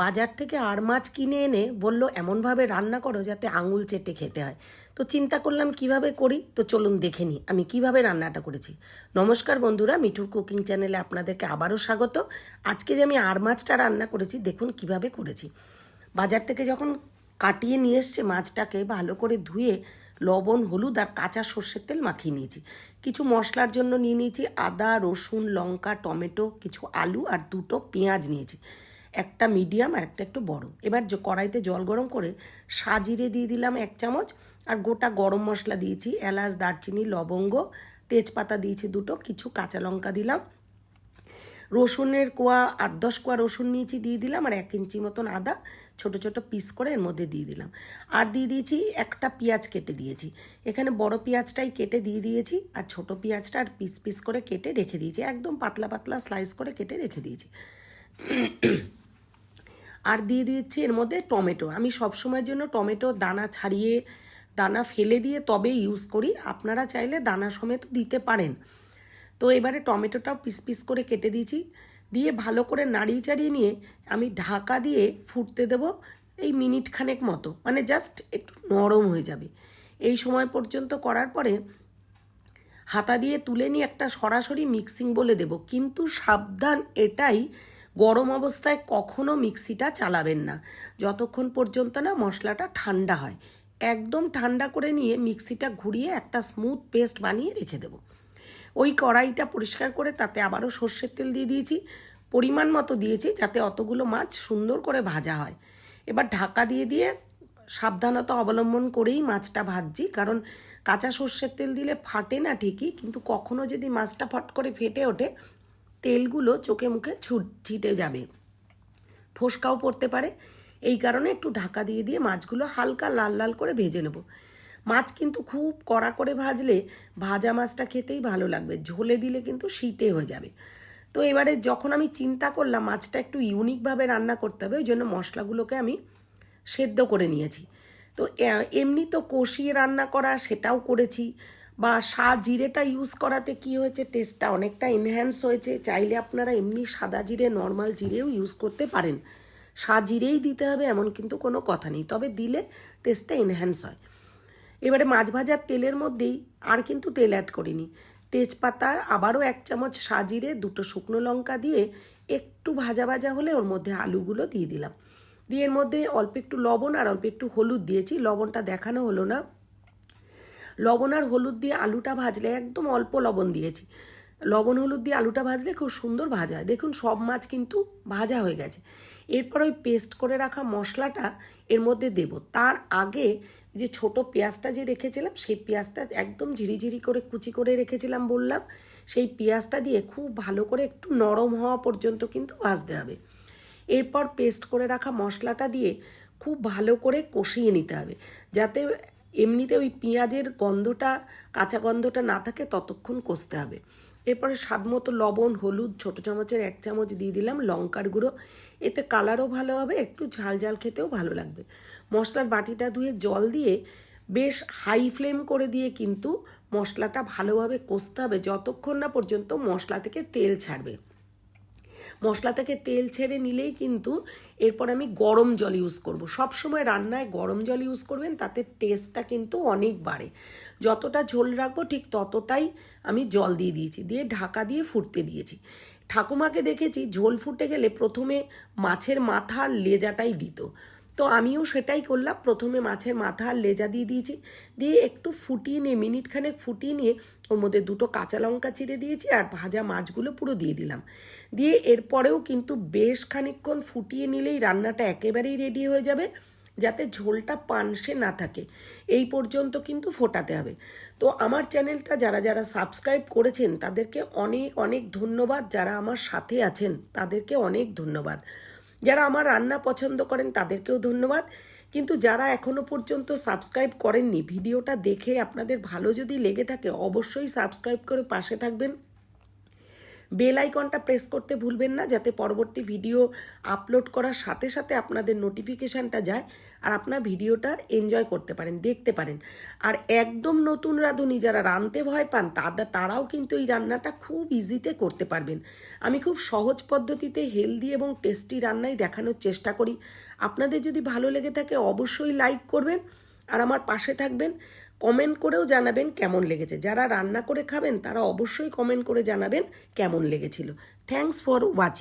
বাজার থেকে আর মাছ কিনে এনে বলল, এমনভাবে রান্না করো যাতে আঙুল চেটে খেতে হয়। তো চিন্তা করলাম, কীভাবে করি? তো চলুন দেখে নিই, আমি কীভাবে রান্নাটা করেছি। নমস্কার বন্ধুরা, মিঠুর কুকিং চ্যানেলে আপনাদেরকে আবারও স্বাগত। আজকে যে আমি আর মাছটা রান্না করেছি, দেখুন কীভাবে করেছি। বাজার থেকে যখন কাটিয়ে নিয়ে এসছে মাছটাকে, ভালো করে ধুয়ে লবণ, হলুদ আর কাঁচা সর্ষের তেল মাখিয়ে নিয়েছি। কিছু মশলার জন্য নিয়ে নিয়েছি আদা, রসুন, লঙ্কা, টমেটো, কিছু আলু আর দুটো পেঁয়াজ নিয়েছি। একটা মিডিয়াম আর একটা একটু বড়। এবার যে কড়াইতে জল গরম করে সাজিরে দিয়ে দিলাম এক চামচ আর গোটা গরম মশলা দিয়েছি, এলাচ, দারচিনি, লবঙ্গ, তেজপাতা দিয়েছি দুটো, কিছু কাঁচা লঙ্কা দিলাম। রসুনের কোয়া, আট দশ কোয়া রসুন নিয়েছি দিয়ে দিলাম আর এক ইঞ্চি মতন আদা ছোট ছোট পিস করে এর মধ্যে দিয়ে দিলাম। আর দিয়ে দিয়েছি একটা পেঁয়াজ কেটে দিয়েছি। এখানে বড় পেঁয়াজটাই কেটে দিয়ে দিয়েছি আর ছোট পেঁয়াজটা আর পিস পিস করে কেটে রেখে দিয়েছি। একদম পাতলা পাতলা স্লাইস করে কেটে রেখে দিয়েছি। আর দিয়ে দিচ্ছি এর মধ্যে টমেটো। আমি সবসময়ের জন্য টমেটো দানা ছাড়িয়ে, দানা ফেলে দিয়ে তবে ইউজ করি। আপনারা চাইলে দানা সমেত দিতে পারেন। তো এবারে টমেটোটাও পিস পিস করে কেটে দিয়েছি। দিয়ে ভালো করে নাড়িয়ে চাড়িয়ে নিয়ে আমি ঢাকা দিয়ে ফুটতে দেব এই মিনিট খানেক মতো। মানে জাস্ট একটু নরম হয়ে যাবে। এই সময় পর্যন্ত করার পরে হাতা দিয়ে তুলে নিয়ে একটা সরাসরি মিক্সিং বলে দেব। কিন্তু সাবধান এটাই গরম অবস্থায় কখনো মিক্সিটা চালাবেন না। যতক্ষণ পর্যন্ত না মশলাটা ঠান্ডা হয়। একদম ঠান্ডা করে নিয়ে মিক্সিটা ঘুরিয়ে একটা স্মুথ পেস্ট বানিয়ে রেখে দেবো। ওই কড়াইটা পরিষ্কার করে তাতে আবারও সর্ষের তেল দিয়ে দিয়েছি। পরিমাণ মতো দিয়েছি যাতে অতগুলো মাছ সুন্দর করে ভাজা হয়। এবার ঢাকা দিয়ে দিয়ে সাবধানতা অবলম্বন করেই মাছটা ভাজছি। কারণ কাঁচা সর্ষের তেল দিলে ফাটে না ঠিকই, কিন্তু কখনো যদি মাছটা ফট করে ফেটে ওঠে তেলগুলো চোখে মুখে ছুট যাবে। ফোসকাও পড়তে পারে। এই কারণে একটু ঢাকা দিয়ে দিয়ে মাছগুলো হালকা লাল লাল করে ভেজে নেব। মাছ কিন্তু খুব কড়া করে ভাজলে ভাজা মাছটা খেতেই ভালো লাগবে। ঝোলে দিলে কিন্তু শীতে হয়ে যাবে। তো এবারে যখন আমি চিন্তা করলাম মাছটা একটু ইউনিকভাবে রান্না করতে হবে, ওই জন্য মশলাগুলোকে আমি সেদ্ধ করে নিয়েছি। তো এমনি তো কষিয়ে রান্না করা, সেটাও করেছি। বা সা জিরেটা ইউজ করাতে কি হয়েছে টেস্টটা অনেকটা এনহ্যান্স হয়েছে, চাইলে আপনারা এমনি সাদা জিরে নর্মাল জিরেও ইউজ করতে পারেন। সা জিরেই দিতে হবে এমন কিন্তু কোনো কথা নেই, তবে দিলে টেস্টটা এনহ্যান্স হয়। এবারে মাছ ভাজার তেলের মধ্যেই আর কিন্তু তেল অ্যাড করিনি। তেজপাতা আবারও এক চামচ সাজিরে, দুটো শুকনো লঙ্কা দিয়ে একটু ভাজা ভাজা হলে ওর মধ্যে আলুগুলো দিয়ে দিলাম। দিয়ে এর মধ্যে অল্প একটু লবণ আর অল্প একটু হলুদ দিয়েছি, লবণটা দেখানো হলো না। লবণ আর হলুদ দিয়ে আলুটা ভাজলে একদম অল্প লবণ দিয়েছি। লবণ হলুদ দিয়ে আলুটা ভাজলে খুব সুন্দর ভাজা হয়। দেখুন, সব মাছ কিন্তু ভাজা হয়ে গেছে। এরপর ওই পেস্ট করে রাখা মশলাটা এর মধ্যে দেব। তার আগে যে ছোট পেঁয়াজটা যে রেখেছিলাম, সেই পেঁয়াজটা একদম ঝিরিঝিরি করে কুচি করে রেখেছিলাম বললাম, সেই পেঁয়াজটা দিয়ে খুব ভালো করে একটু নরম হওয়া পর্যন্ত কিন্তু ভাজতে হবে। এরপর পেস্ট করে রাখা মশলাটা দিয়ে খুব ভালো করে কষিয়ে নিতে হবে। যাতে এমনিতে ওই পেঁয়াজের গন্ধটা, কাঁচা গন্ধটা না থাকে ততক্ষণ কষতে হবে। এরপরে স্বাদ মতো লবণ, হলুদ, ছোটো চামচের এক চামচ দিয়ে দিলাম লঙ্কার গুঁড়ো। এতে কালারও ভালো হবে, একটু ঝাল ঝাল খেতেও ভালো লাগবে। মশলার বাটিটা ধুয়ে জল দিয়ে বেশ হাই ফ্লেম করে দিয়ে কিন্তু মশলাটা ভালোভাবে কষতে হবে। যতক্ষণ না পর্যন্ত মশলা থেকে তেল ছাড়বে। মশলা থেকে তেল ছেড়ে নিলেই কিন্তু এরপর আমি গরম জল ইউজ করব। সব সময় রান্নায় গরম জল ইউজ করবেন, তাতে টেস্টটা কিন্তু অনেক বাড়ে। যতটা ঝোল রাখব, ঠিক ততটাই আমি জল দিয়ে দিয়েছি, দিয়ে ঢাকা দিয়ে ফুটতে দিয়েছি। ঠাকুমাকে দেখেছি, ঝোল ফুটে গেলে প্রথমে মাছের মাথা লেজাটাই দিত। তো আমিও সেটাই করলাম। প্রথমে মাছের মাথা আর লেজা দিয়ে দিয়েছি। দিয়ে একটু ফুটিয়ে নিয়ে মিনিট খানেক ফুটিয়ে নিয়ে ওর মধ্যে দুটো কাঁচা লঙ্কা চিড়ে দিয়েছি আর ভাজা মাছগুলো পুরো দিয়ে দিলাম। দিয়ে এরপরেও কিন্তু বেশ খানিকক্ষণ ফুটিয়ে নিলেই রান্নাটা একেবারেই রেডি হয়ে যাবে, যাতে ঝোলটা পানসে না থাকে। এই পর্যন্ত কিন্তু ফোটাতে হবে। তো আমার চ্যানেলটা যারা যারা সাবস্ক্রাইব করেছেন, তাদেরকে অনেক অনেক ধন্যবাদ। যারা আমার সাথে আছেন, তাদেরকে অনেক ধন্যবাদ। যারা আমার রান্না পছন্দ করেন তাদেরকেও ধন্যবাদ। কিন্তু যারা এখনও পর্যন্ত সাবস্ক্রাইব করেননি, ভিডিওটা দেখে আপনাদের ভালো যদি লেগে থাকে, অবশ্যই সাবস্ক্রাইব করে পাশে থাকবেন। বেল আইকনটা প্রেস করতে ভুলবেন না যাতে পরবর্তী ভিডিও আপলোড করার সাথে সাথে আপনাদের নোটিফিকেশানটা যায় আর আপনার ভিডিওটা এনজয় করতে পারেন, দেখতে পারেন। আর একদম নতুন রাঁধুনি যারা রাঁধতে ভয় পান তাদের তারাও কিন্তু এই রান্নাটা খুব ইজিতে করতে পারবেন। আমি খুব সহজ পদ্ধতিতে হেলদি এবং টেস্টি রান্নাই দেখানোর চেষ্টা করি। আপনাদের যদি ভালো লেগে থাকে, অবশ্যই লাইক করবেন। আর আমার পাশে থাকবেন কমেন্ট করেও জানাবেন কেমন লেগেছে। যারা রান্না করে খাবেন, তারা অবশ্যই কমেন্ট করে জানাবেন কেমন লেগেছিল। Thanks for watching